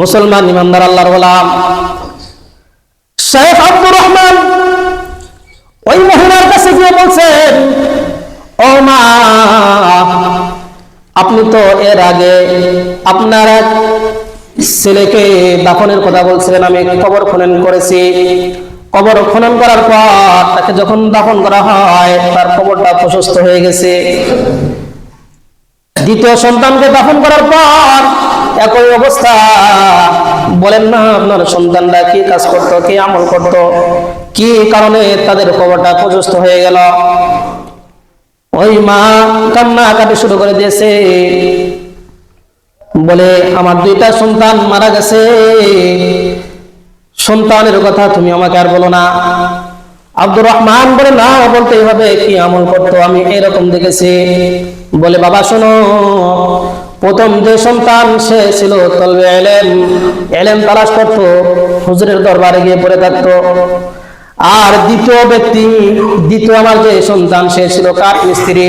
মুসলমান ইমানদার আল্লাহর গোলাম। শেখ আব্দুর রহমান ওই মহিলার কাছে গিয়ে বলছেন ও মা, আপনি তো এর আগে আপনার এক ছেলেকে দাফনের কথা বলছিলেন, আমি কবর খনন করেছি। কবর খনন করার পর তাকে যখন দাফন করা হয়, তার কবরটা প্রশস্ত হয়ে গেছে। দ্বিতীয় সন্তানকে দাফন করার পর একই অবস্থা। বলেন না, আপনার সন্তানরা কি কাজ করতো, কি আমল করত? কি কারণে তাদের কবরটা প্রশস্ত হয়ে গেল? ওই মা কান্না কাটে শুরু করে দিয়েছে। বলে, আমার দুইটা সন্তান মারা গেছে। সন্তানের কথা তুমি আমাকে আর বলো না। আব্দুর রহমান বলে, না, বলতেই হবে, কি আমল করতো? আমি এরকম দেখেছি। বলে, বাবা, শোনো প্রথম যে সন্তান সে ছিল তলবে এলেম। এলেম তালাশ করতো, হুজুরের দরবারে গিয়ে পড়ে থাকতো। আর দ্বিতীয় ব্যক্তি, দ্বিতীয় আমার যে সন্তান সে ছিল কাঠ মিস্ত্রি।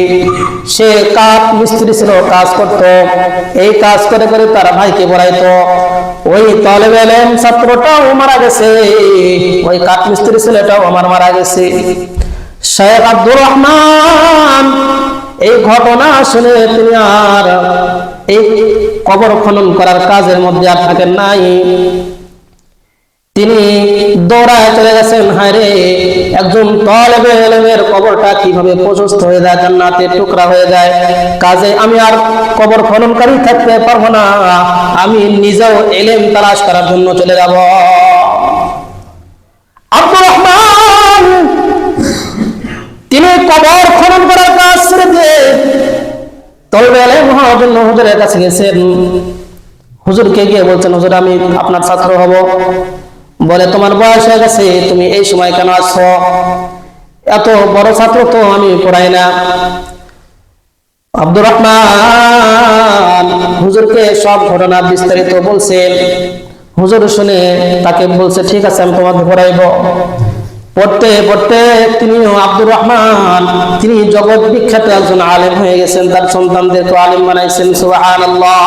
সে কাঠ মিস্ত্রি ছিল, কাজ করত। এই কাজ করে করে তার ভাইকে পড়াইতো। ওই তলেব এলেম ছাত্রটাও মারা গেছে। ওই কাঠ মিস্ত্রি ছেলেটাও আমার মারা গেছে। শেখ আব্দুর রহমান, এই ঘটনা শুনে তিনি আর এই কবর খনন করার কাজের মধ্যে আর থাকেন নাই। তিনি দৌড়ায় চলে গেছেন হায়রে একজন তলবে এলেমের কবরটা কীভাবে প্রশস্ত হয়ে যায়, জান্নাতের টুকরা হয়ে যায়। কাজে আমি আর কবর খননকারী থাকতে পারব না, আমি নিজেও এলেম তালাশ করার জন্য চলে যাব। আব্দুর রহমান, তিনি কবর খনন দিয়ে তলবে এলেম হওয়ার জন্য হুজুরের কাছে গেছেন। হুজুরকে গিয়ে বলছেন, হুজুর, আমি আপনার ছাত্র হব। বলে, তোমার বয়স হয়ে গেছে, তুমি এই সময় কেন আসছো? এত বড় ছাত্র তো আমি পড়াই না। আব্দুর রহমান হুজুরকে সব ঘটনা বিস্তারিত বলছেন হুজুর শুনে তাকে বলছে, ঠিক আছে, আমি তোমাকে পড়াইব। পড়তে পড়তে তিনি আব্দুর রহমান, তিনি জগৎ বিখ্যাত একজন আলেম হয়ে গেছেন, তার সন্তানদেরকে আলেম বানাইছেন, সুবহানাল্লাহ।